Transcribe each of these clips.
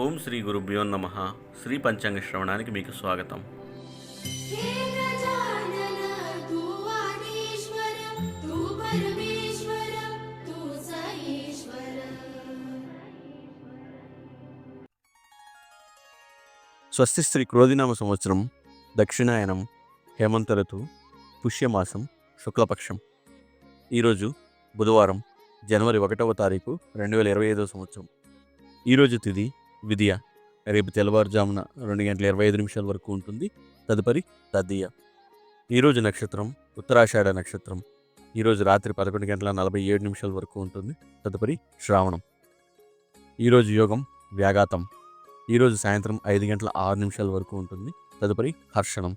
ఓం శ్రీ గురుభ్యో నమ. శ్రీ పంచాంగ శ్రవణానికి మీకు స్వాగతం. స్వస్తి శ్రీ క్రోధినామ సంవత్సరం దక్షిణాయనం హేమంత ఋతు పుష్యమాసం శుక్లపక్షం. ఈరోజు బుధవారం జనవరి ఒకటవ తారీఖు రెండు వేల ఇరవై ఐదవ సంవత్సరం. ఈరోజు తిది విధియ. రేపు తెల్లవారుజామున రెండు గంటల ఇరవై ఐదు నిమిషాల వరకు ఉంటుంది. తదుపరి తదియ. ఈరోజు నక్షత్రం ఉత్తరాషాఢ నక్షత్రం. ఈరోజు రాత్రి పదకొండు గంటల నలభై ఏడు నిమిషాల వరకు ఉంటుంది. తదుపరి శ్రావణం. ఈరోజు యోగం వ్యాఘాతం. ఈరోజు సాయంత్రం ఐదు గంటల ఆరు నిమిషాల వరకు ఉంటుంది. తదుపరి హర్షణం.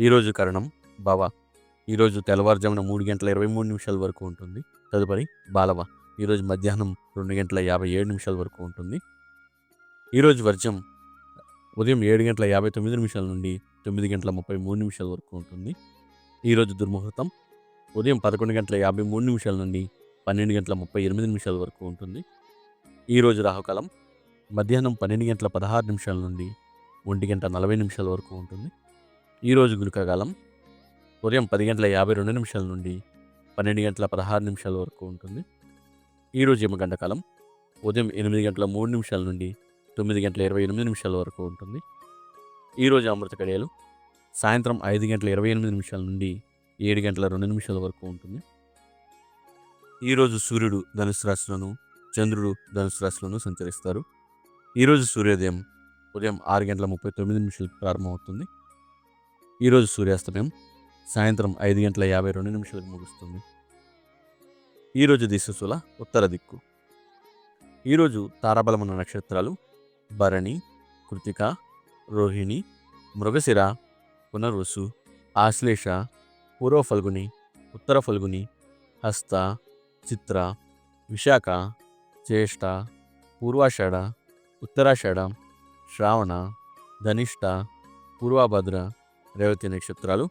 ఈరోజు కరణం భవ. ఈరోజు తెల్లవారుజామున మూడు గంటల ఇరవై మూడు నిమిషాల వరకు ఉంటుంది. తదుపరి బాలవ. ఈరోజు మధ్యాహ్నం రెండు గంటల యాభై ఏడు నిమిషాల వరకు ఉంటుంది. ఈరోజు వర్జం ఉదయం ఏడు గంటల యాభై తొమ్మిది నిమిషాల నుండి తొమ్మిది గంటల ముప్పై మూడు నిమిషాల వరకు ఉంటుంది. ఈరోజు దుర్ముహూర్తం ఉదయం పదకొండు గంటల యాభై మూడు నిమిషాల నుండి పన్నెండు గంటల ముప్పై ఎనిమిది నిమిషాల వరకు ఉంటుంది. ఈరోజు రాహుకాలం మధ్యాహ్నం పన్నెండు గంటల పదహారు నిమిషాల నుండి ఒంటి గంట నలభై నిమిషాల వరకు ఉంటుంది. ఈరోజు గుళికాకాలం ఉదయం పది గంటల యాభై రెండు నిమిషాల నుండి పన్నెండు గంటల పదహారు నిమిషాల వరకు ఉంటుంది. ఈరోజు యమగండకాలం ఉదయం ఎనిమిది గంటల మూడు నిమిషాల నుండి తొమ్మిది గంటల ఇరవై ఎనిమిది నిమిషాల వరకు ఉంటుంది. ఈరోజు అమృత గడియలు సాయంత్రం ఐదు గంటల ఇరవై ఎనిమిది నిమిషాల నుండి ఏడు గంటల రెండు నిమిషాల వరకు ఉంటుంది. ఈరోజు సూర్యుడు ధనుసు రాశిలోను చంద్రుడు ధనుసు రాశిలోను సంచరిస్తారు. ఈరోజు సూర్యోదయం ఉదయం ఆరు గంటల ముప్పై తొమ్మిది నిమిషాలకు ప్రారంభమవుతుంది. ఈరోజు సూర్యాస్తమయం సాయంత్రం ఐదు గంటల యాభై రెండు నిమిషాలకు ముగుస్తుంది. ఈరోజు దిశసుల ఉత్తర దిక్కు. ఈరోజు తారాబలమున్న నక్షత్రాలు భరణి కృతిక రోహిణి మృగశిర పునర్వసు ఆశ్లేష పూర్వ ఫల్గుని ఉత్తర ఫల్గుని హస్త చిత్ర విశాఖ జ్యేష్ఠ పూర్వాషాఢ ఉత్తరాషాఢ శ్రావణ ధనిష్ట పూర్వభద్ర రేవతి నక్షత్రాలు.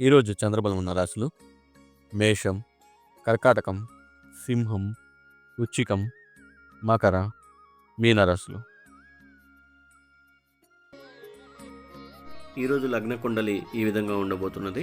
ఈరోజు చంద్రబలం ఉన్న రాశులు మేషం కర్కాటకం సింహం ఉచ్చికం మకర మీనరాశులు. ఈరోజు లగ్న కుండలి ఈ విధంగా ఉండబోతున్నది.